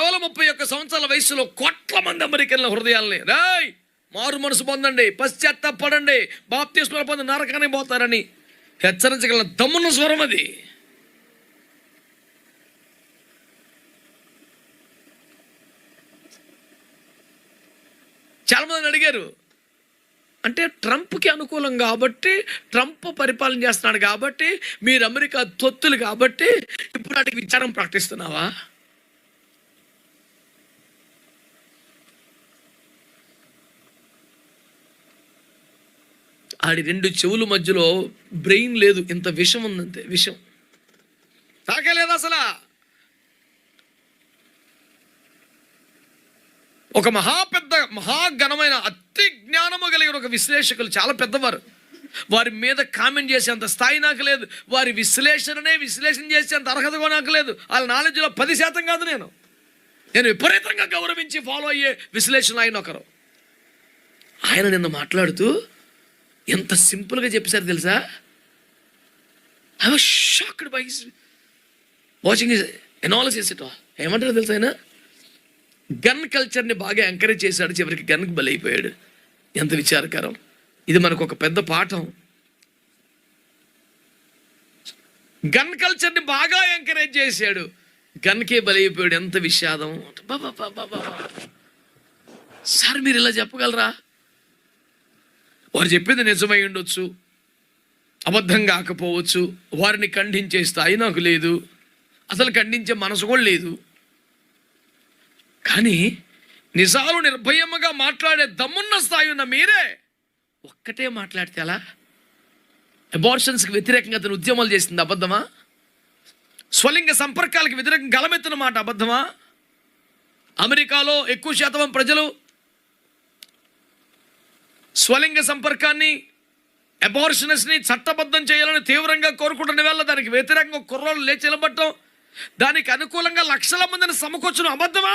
కేవలం ముప్పై ఒక్క సంవత్సరాల వయసులో కోట్ల మంది అమెరికన్ల హృదయాల్ని రాయ్ మారు మనసు పొందండి పశ్చాత్తాపడండి బాప్తీస్మర పొంది నరకానికి పోతారని హెచ్చరించగల దమ్మున్న స్వరం అది. చాలా మంది అడిగారు అంటే ట్రంప్కి అనుకూలం కాబట్టి ట్రంప్ పరిపాలన చేస్తున్నాడు కాబట్టి మీరు అమెరికా తొత్తులు కాబట్టి ఇప్పుడు వాటికి విచారం ప్రకటిస్తున్నావా? ఆడి రెండు చెవుల మధ్యలో బ్రెయిన్ లేదు. ఇంత విషం ఉందంతే విషం. తాకలేదు అసలు? ఒక మహా పెద్ద మహాఘనమైన అతి జ్ఞానము కలిగిన ఒక విశ్లేషకులు చాలా పెద్దవారు. వారి మీద కామెంట్ చేసేంత స్థాయి నాకు లేదు. వారి విశ్లేషణనే విశ్లేషణ చేసేంత అర్హత కూడా నాకు లేదు. వాళ్ళ నాలెడ్జ్లో పది శాతం కాదు నేను. నేను విపరీతంగా గౌరవించి ఫాలో అయ్యే విశ్లేషణ ఆయన ఒకరు. ఆయన నిన్న మాట్లాడుతూ ఎంత సింపుల్గా చెప్పేశారు తెలుసా? I was shocked by watching analysis it ఏమంటారు తెలుసా ఆయన? గన్ కల్చర్ని బాగా ఎంకరేజ్ చేశాడు. చివరికి గన్కి బలైపోయాడు. ఎంత విచారకరం. ఇది మనకు ఒక పెద్ద పాఠం. గన్ కల్చర్ని బాగా ఎంకరేజ్ చేశాడు. గన్కే బలైపోయాడు. ఎంత విషాదం. బాబా బాబా. సార్ మీరు ఇలా చెప్పగలరా? వారు చెప్పింది నిజమై ఉండొచ్చు. అబద్ధం కాకపోవచ్చు. వారిని ఖండించే స్థాయి నాకు లేదు. అసలు ఖండించే మనసు కూడా లేదు. కానీ నిజాలు నిర్భయముగా మాట్లాడే దమ్మున్న స్థాయి ఉన్న మీరే ఒక్కటే మాట్లాడితే అలా అబార్షన్స్కి వ్యతిరేకంగా అతను ఉద్యమాలు చేసింది అబద్ధమా? స్వలింగ సంపర్కాలకు వ్యతిరేకంగా గలమెత్తిన మాట అబద్ధమా? అమెరికాలో ఎక్కువ శాతం ప్రజలు స్వలింగ సంపర్కాన్ని అబార్షనస్ని చట్టబద్ధం చేయాలని తీవ్రంగా కోరుకుంటున్న వేళ దానికి వ్యతిరేకంగా కుర్రోళ్ళు లేచి నిలబడటం దానికి అనుకూలంగా లక్షల మందిని సమకూర్చడం అబద్ధమా?